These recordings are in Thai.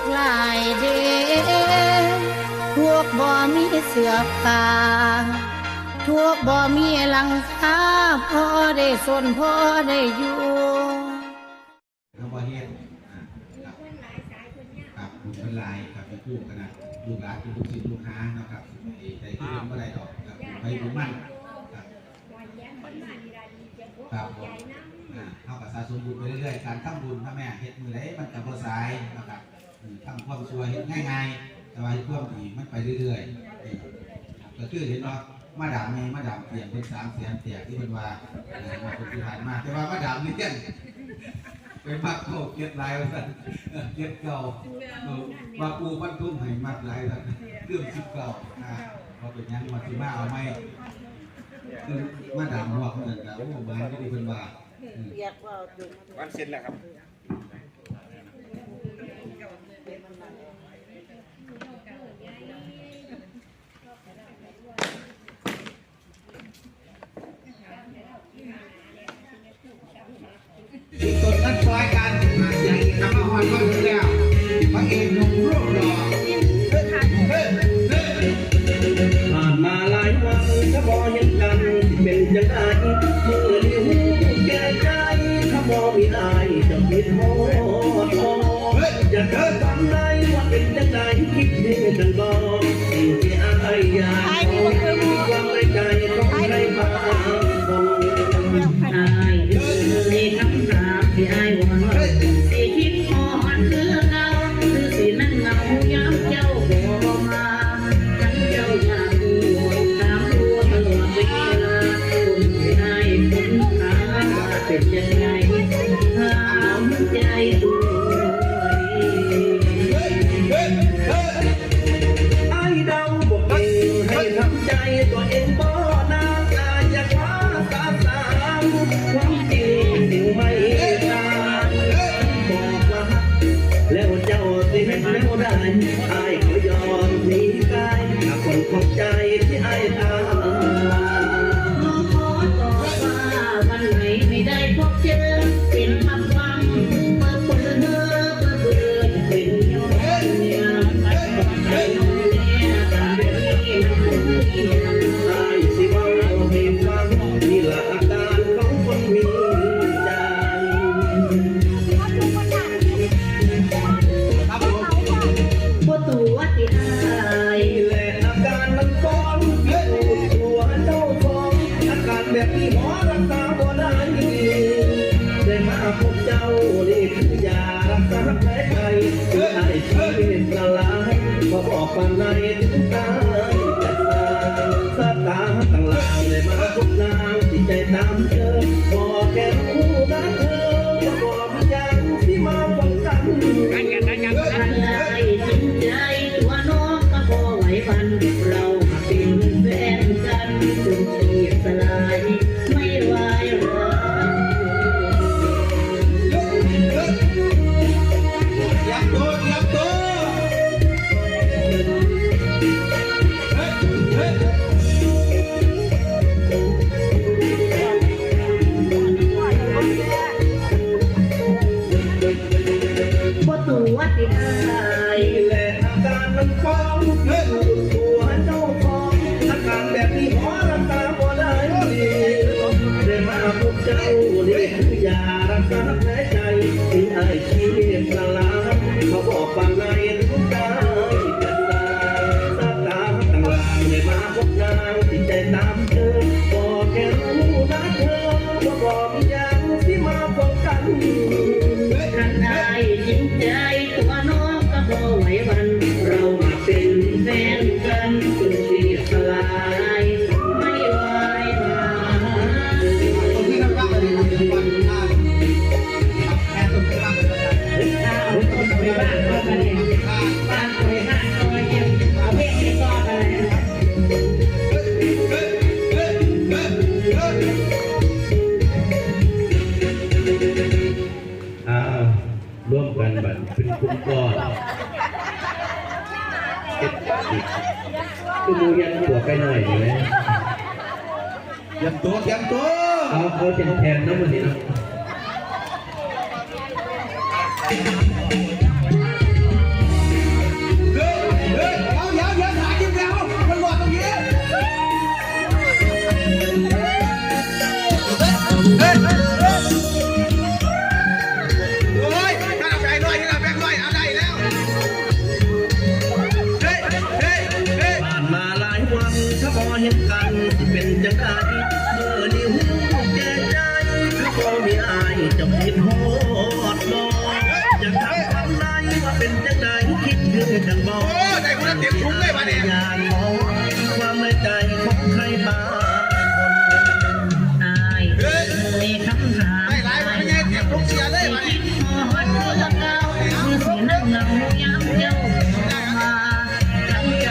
กหลายเด้วกบ่มีเสื้อผ้าพวกบ่มีหลังคาพอได้สนพอได้อยู่เขาบ่เฮ็ดครับครับนหลายครับจะคู่ขนาดลูกหลานเป็นลูกศิษย์ลูกค้านะครับใจที่เมื่อไรดอกครับไปรู้มั่นครับผมเข้ากับสะสมบุญไปเรื่อยๆ การทำบุญพ่อแม่เฮ็ดมือไรมันกับโบสายนะครับ ทำความช่วยเห็นง่ายๆแต่ว่าควมดีมันไปเรื่อยๆก็คือเห็นว่ามาดามมีมาดามเสียงเป็นสามเสียงเตียงที่เป็นว่ามาคนที่ผ่านมาแต่ว่ามาดามนี่เตี้เป็นมักโขกเก็บลายเก็บเก่าว่าปูปั้นทุ่มให้มัดลายเกือบสิบเก่าเราเป็นยังมาที่มาเอาไม่คือมาดามหัวเหมือนกันโอ้บ้านก็ดีเป็นว่าวันเสร็จแล้วครับ ที่ดนั้นปล่อยกันใหญ่ทำมาหอยก็ คุณก็คือมูยันหัวไปหน่อยใช่ไหยันตัวยันตัวเขาเขาจะแทนน้ำมันนี่นะ ถ้าพอเห็นกันที่เป็นจังไดเมื่อนิ้วแก่ใจก็อพอมีอายจะผิดโหดมองจะทำความใดว่าเป็นจังไดคิดถึงจังบอกโอ้ใจคนนั้นเตี๊ยอ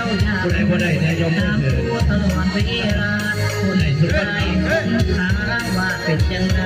มบ้างไม่ไรมเนี่ยดค อดเวลาคนใดถามว่าเป็นยังไง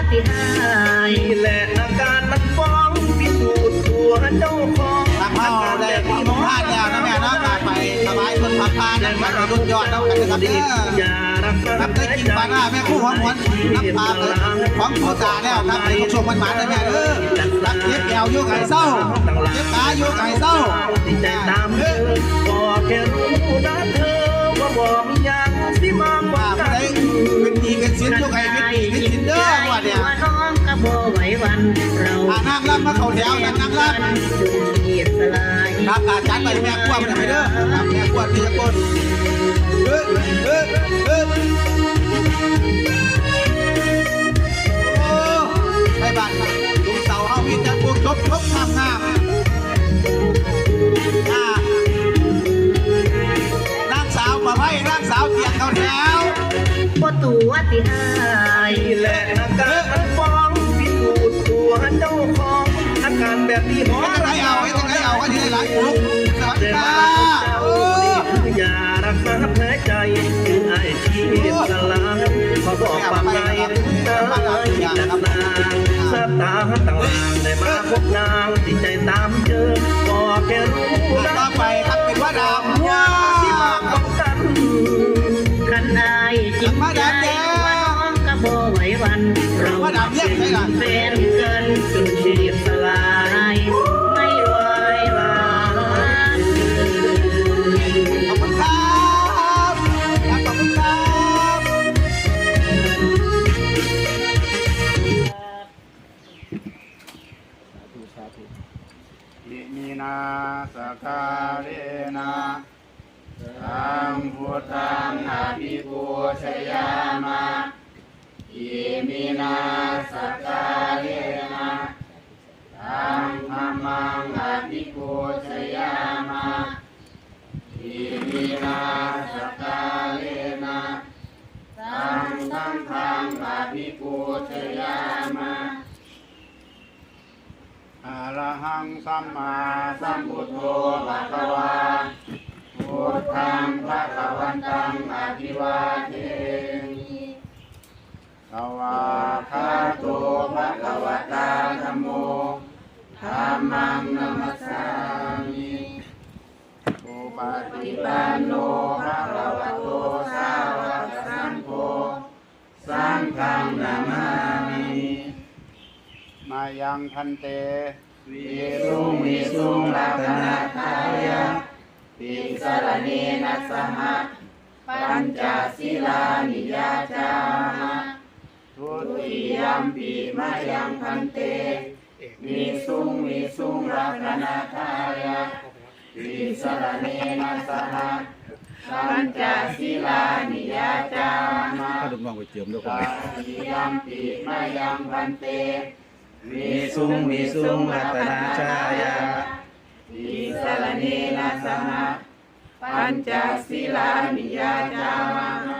บ่ตัวที่หายนี่แหละอาการมันฟ้องพิสูจน์ตัวเจ้าของทำเอาได้ที่มพลาดแล้วนะแม่เนาะไปสบายคนพักบพานั่นมันรุ่นยอดแล้วกันนะครับเด้อครับได้กินปลาหน้าแม่คู่หอมหวนน้ำปลาเลยของโคตาแล้วครับในช่วงมันหมาได้แม่เด้อรักเย็บแอวอยู่ไก่เศร้าเย็บขาอยู่ไก่เศร้าติดใจตามเธอบอกแค่รู้นะเธอว่าบอกย่างที่มากกว่าว่า กัไม่นได้เป็นดีเป็นสินอยู่ไก่เป็นดีเป็นสินเด้อว่าเนี่ยว่าน้องก็บ่ไหววันเราอ่านางรำมาเขาแถวนั่งนางรำจงเกียดสลายครับอาจารย์ไปแม่ขั้วมันไปเด้อครับแม่ขั้วที่จะกดเฮ้ยเฮ้ยเฮ้ยโอ้ไปบ้านลุงเสาเฮามีแต่พวกชบชบงามงาม ตายและอาการมันฟ้องพิสูจน์ตัวเจ้าของอาการแบบนี้หมอได้เอาไว้จะได้เอาไว้ที่ได้หลายกลุ่มสวัสดีแต่ค่ะมาโอ้คืออย่ารักษาแผลใจไอ้ที่สลายขอบอกความในตายนักนาสตาต่างลางได้มาพบนางติดใจตามเจอบอกแค่รู้นะต่อไปครับเป็นว่าดำ ววัน เราเป็นแฟนกันจนชีวิตสลาย ไม่ไหววานขอบคุณครับขอบคุณครับอิมินาสกาเรนะสัมพุทธังอภิปูชยา มะอิมินาสกาเรนะสัมธรรมังอภิปูชยามะอิมินาสกาเรนะสัมสังฆังอภิปูชยามะอะระหังสัมมาสัมพุทโธภะคะวาพุทธังภะคะวันตังอภิวาเท มิสวาคาโตภะคะวะตาธัมโมธัมมังนัมสสามิอุปฏิปันโนภะคะวะโตสาวกสังโฆสังฆังนามามิมายังพันเตวิสุงวิสุงลักขณาทายะติสรเนนะสหะปัญจศีลานิยาจามะ ทุติยมปีมายังพันเตวิสุงวิสุงลักขณาทายะติสรเนนะสหะปัญจศีลานิยาจามะถ้าลูกน้องไปเจิมด้วยตาติยมปีมายังพันเตวิสุงวิสุงรัตนาชายาวิสรเนนะสหะปัญจศีลานิยาจามะ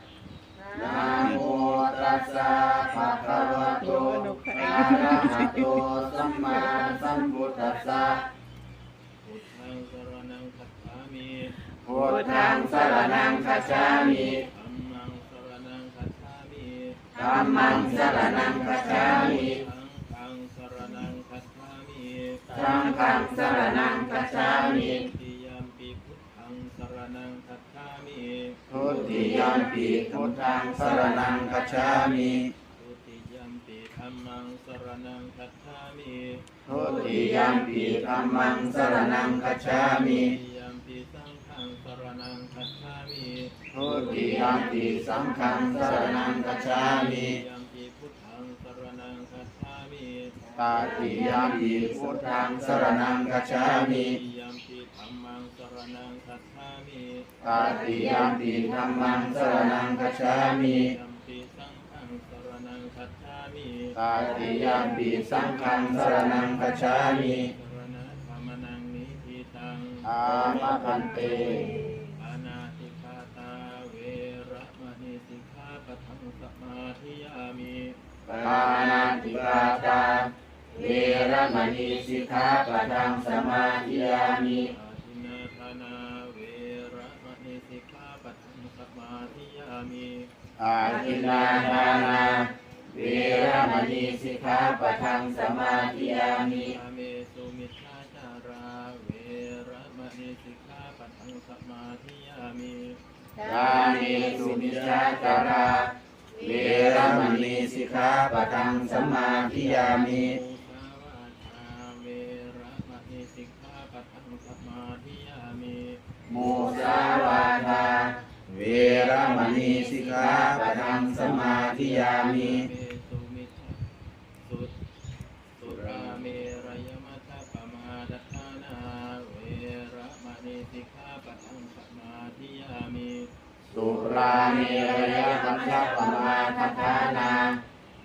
พุทธังสรณังคัจฉามิพุทธังสรณังคัจฉามิธัมมังสรณังคัจฉามิธัมมังสรณังคัจฉามิสังฆังสรณังคัจฉามิติยามปิพุทธังสรณังคัจฉามิ ทุติยมปีพุทธังสรณังคัจฉามิทุติยามปิธัมมังสรณังคัจฉามิทุติยมปีธัมมังสรณังคัจฉามิติยามปิสังฆังสรณังคัจฉามิทุติยมปีสังฆังสรณังคัจฉามิติยามปิพุทธังสรณังคัจฉามิตาติยมปีพุท ธังสรณังคัจฉามิติยามปิธัมมังสรณังคัจฉามิตาติยมปีธัมมังสรณังคัจฉามิติยามปิสังฆังสรณังคัจฉามิตาติยมปีสังฆังสรณังคัจฉามิสรณะธรรมนังนิพิตัง อามะพันเต ปานาติปาตาเวระมณีสิกขาปะทังสมาธิยามิ ปานาติปาตา เวระมณีสิกขาปะทังสมาธิยามิอาทินาทานาเวระมณีสิกขาปะทังสมาธิยามิอาทินนาทานาเวระมณีสิกขาปะทังสมาธิยามิอาเมสุมิชฌาจาราเวระมณีสิกขาปะทังสมาธิยามิกาเมสุมิชฌาจาราเวระมณีสิกขาปะทังสมาธิยามิมุ สาวาทาเวระมณีสิกขาปะทังสมาธิยามิโมสาวาทาเวระมณีสิกขาปะทังสมาธิยามิเมสุมิชฌาสุดสุราเมรยมัทธปมาดทานาเวระมณีสิกขาปะทังสมาธิยามิ สุราเมรยมัชฌปมาทัฏฐานา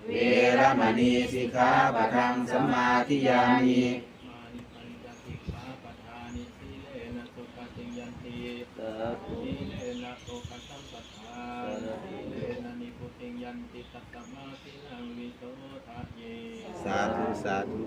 เวระมณีสิกขาปะทังสมาธิยามิ มานิปัญจสิกขาปทานิสีเลนะสุขติยันติสีเลนะโสกสัมปทาสีเลนะนิพุติ ยันติตัตตมาสิลังวิโสทะเย สาธุ สาธุ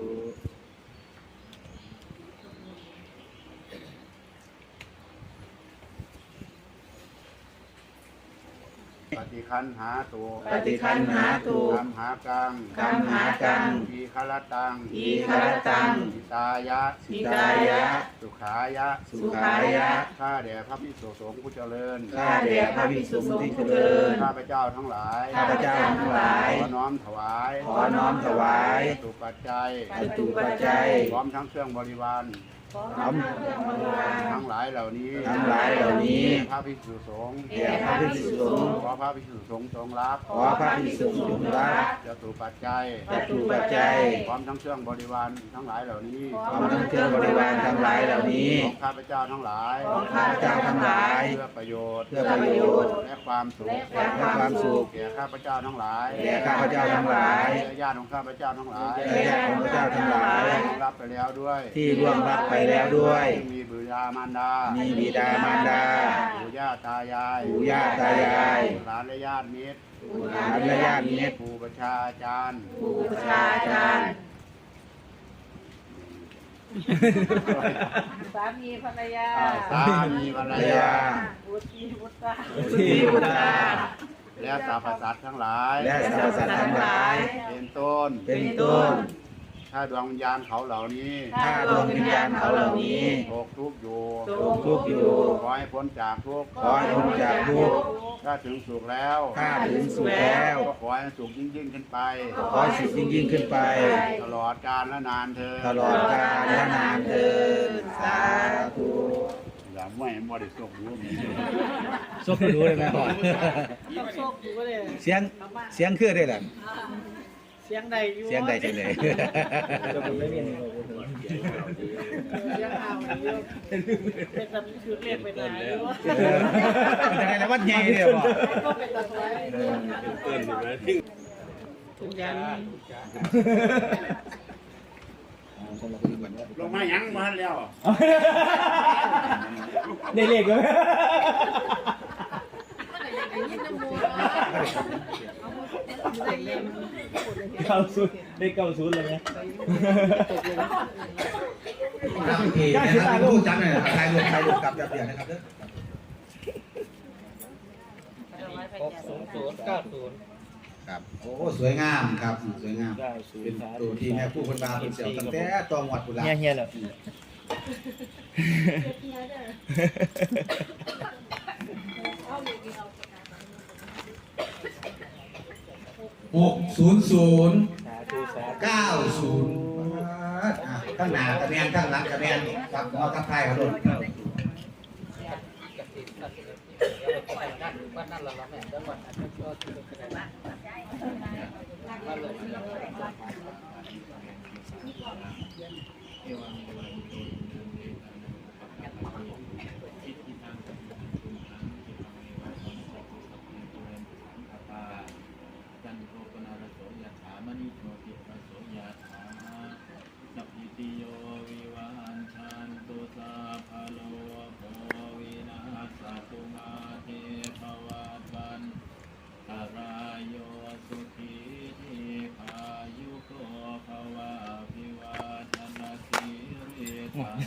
ปฏิคันหาตุปฏิคันหาตุกัมหากังกัมหากังอีคารตังอีคารตังอิตายะอิตายะ สุขายะ สุขายะ ข้าแด่พระพิสุสงฆ์ผู้เจริญ ข้าแด่พระภิกษุสงฆ์ผู้เจริญ ข้าพเจ้าทั้งหลาย ข้าพเจ้าทั้งหลาย ขอน้อมถวาย ขอน้อมถวายตุปัจจัยจตุปัจจัย พร้อมทั้งเครื่องบริวาร พร้อมทั้งบริวารทั้งหลายเหล่านี้ทั้งหลายเหล่านี้พระภิกษุสงฆ์แด่พระภิกษุสงฆ์ขอพระภิกษุสงฆ์ทรงรับขอพระภิกษุสงฆ์รับจตุปัจจัยจตุปัจจัยพร้อมทั้งเครื่องบริวารทั้งหลายเหล่านี้พร้อมทั้งเครื่องบริวารทั้งหลายเหล่านี้ของข้าพเจ้าทั้งหลายของข้าพเจ้าทั้งหลายเพื่อประโยชน์เพื่อประโยชน์และความสุขและความสุขแก่ข้าพเจ้าทั้งหลายแก่ข้าพเจ้าทั้งหลายและญาติของข้าพเจ้าทั้งหลายและญาติของข้าพเจ้าทั้งหลายรับไปแล้วด้วยที่ร่วงรับไปแล้วด้วยที่มีบิดามารดามีบิดามารดา ปู่ย่าตายายปู่ย่าตายายหลานและญาติมิตรหลานและญาติมิตรครูประชาอาจารย์ผู้ประชาจารย์สามีภรรยา สามีภรรภรรยายาบุตรีบุตรที่บุตรและสรรพสัตว์ทั้งหลาย และสรรพสัตว์ทั้งหลาย เป็นต้น เป็นต้น ถ้าดวงวิญญาณเขาเหล่านี้ถ้าดวงวิญญาณเขาเหล่านี้ตกทุกข์อยู่ตกทุกข์อยู่ ขอให้พ้นจากทุกข์ขอให้พ้นจากทุกข์ถ้าถึงสุขแล้วถ้าถึงสุขแล้วก็ขอให้สุขยิ่งยิ่งขึ้นไป ขอให้สุขยิ่งยิ่งขึ้นไป ตลอดกาลและนานเธอญตลอดกาลและนานเทินสาธุอย่าไม่ให้บ่ได้สุขรู้มีซกรู้เลยไหมพ่อต้องโชคดูเลยเสียงเสียงคือได้แหละเสียงใดอยู่เสียงใดจังเลยเสียงเอาอยู่เป็นแบบคือเรียกไปไหนอยู่จังไงแล้ววัดใหญ่เลยพ่อก็เป็นตะไคร้ทุกอย่างสำหรับคุณวันลงมายังมาแล้วได้เลขเลย เก้าศูนย์ได้เก้าศูนย์เลยไหมโอเคนะครับเป็นผู้จัดหน่อยนะครับถ่ายรูปถ่ายรูปกับเดี๋ยวๆนะครับเด้อหกศูนย์ศูนย์เก้าศูนย์ครับโอ้สวยงามครับสวยงามเก้าศูนเป็นย์ตัวที่แม่ผู้คนบาเป็นเสี่ยวตั้งแต่ตองวัดกุลาเฮียเฮียเหรอ หกศูนย์ศูนย์เก้าศูนย์ข้งหน้ากระแมนข้งหลังกระแมนกับมอทับไทยครับรถจั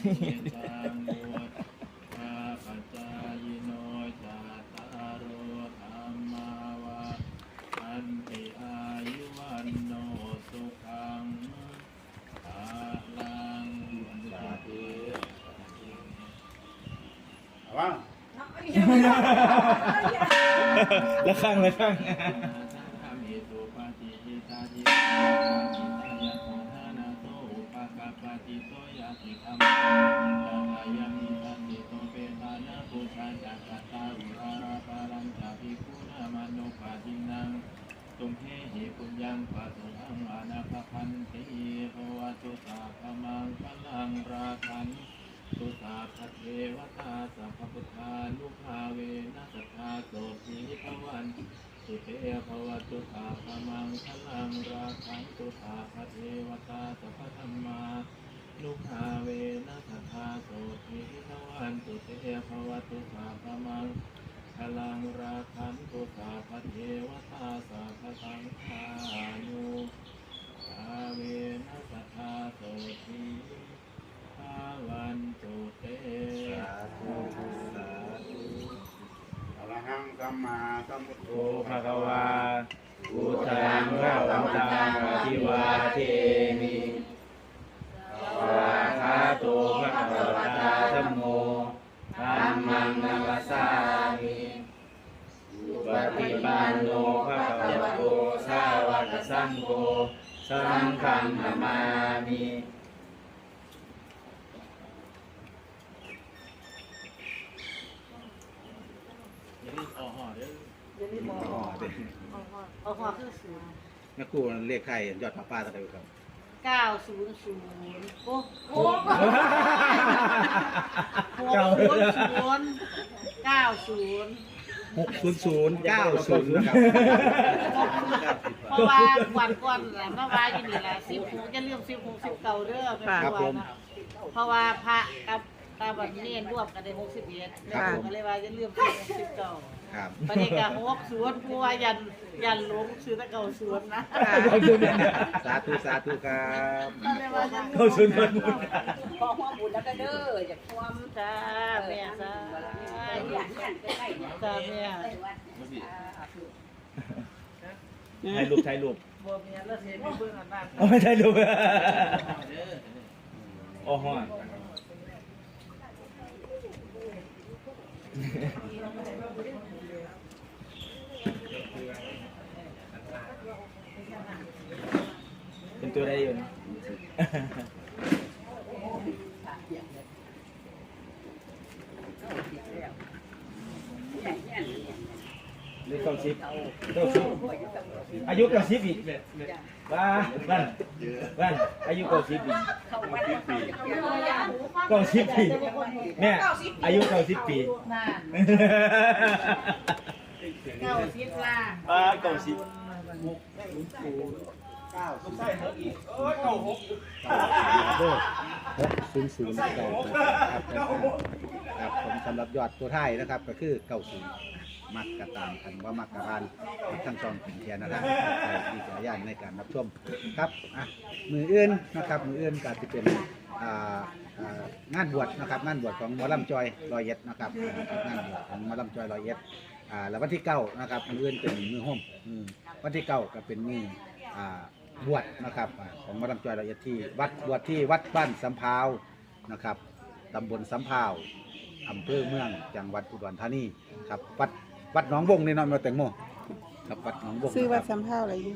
ลังสาธุเอาว่าละข้างละข้าง ตยะติธรรมตังอายัมมิทันติโตเปตานะปุชาจักตาอุราราปารังจาภิกุณามโนปาจินังตุเหหิปุญญังปัสสังอานาคพันติภวตุสาพมังพลังราคันตุสาพเทวตาสัพพุทธานุภาเวนัสธาโสสีภวันสุเทภวตุสาพมังพลังราคันตุสาพเทวตาสัพพธรรมา นุภาเวนัสธาโสสีภวันสุเทภวตุสาพมังพลังราคันตุสาพเทวตาสาพสังฆานุภาเวนัสธาโสทีภาวันตุเตสาธุสาธุอรหังสัมมาสัมพุทโธภะคะวาพุทธังพระวันตังอธิวาเทมิ วาคาโตภะคะวตาธัมโมธัมมังนัมสสามิปฏิปันโนภะคะวะโตสาวกสังโฆสังฆังนามามิอย่าลืมออกห่อเด้ออ๋อเด็กเอาหัวคือศูนย์นักกู้เลขไทยยอดป้าป้าตะไคร้ครับ เก้าศูนย์ศูนย์โอ้โหหกศูนย์ศูนย์เก้าศูนย์หกศูนย์ศูนย์เก้าศูนย์นะครับเพราะว่าวันก่อนแหละเมื่อวานอยู่นี่แหละสิบหกจะเรื่องสิบหกสิบเก้าเด้อเป็นตัวนะเพราะว่าพระกับตาบันเนรรวมกันได้หกสิบเอ็ดแล้วผมก็เลยว่าจะเรื่องสิบหกสิบเก้า ครับ ประเด็นกับหกสวนกลัวยันยันหลงซื้อตะเก่าสวนนะสาธุสาธุครับเข้าศูนย์คนบุญขอความบุญแล้วก็เด้อจากความจ้าแม่จ้าจ้าแม่ถ่ายรูปถ่ายรูปบัวเมียแล้วเสียมีเบื้องอันบ้างเอาไม่ถ่ายรูปโอ้โห เป็น ตัวได้อยู่นะหรือเก้าสิบเก้าสิบอายุเก้าสิบอีกบ้าบ้านบ้านอายุเก้าสิบอีกเก้าสิบปีแม่อายุเก้าสิบปีนั่นเก้าสิบล้านบ้าเก้าสิบ เด้อหกศูนย์ศูนย์เก้าครับครับผมสำหรับยอดตัวไทยนะครับ ก็คือเก้าศูนย์มักกะตามคันว่ามักกะพานทั้งช่องเป็นเทียนนะครับใช้วิจารณญาณในการรับชมครับอะมืออื่นนะครับ มืออื่นก็จะเป็นอ่างานบวชนะครับ งานบวชของมอลำจอยรอยเอ็ดนะครับงานบวชของมอลำจอยรอยเอ็ดอ่าแล้ววันที่เก้านะครับมืออื่นเป็นมือห่มอืมวันที่เก้าก็เป็นมืออ่า บวชนะครับอ่าของหมอลำจอยละเอียดที่วัดบวชที่วัดบ้านสำพาวนะครับตำบลสำพาวอำเภอเมืองจังหวัดอุดรธานีครับวัดวัดหนองบงนี่เนาะแม่แตงโมครับวัดหนองบงซื้อวัดนะครับ สำเภาอะไรอยู่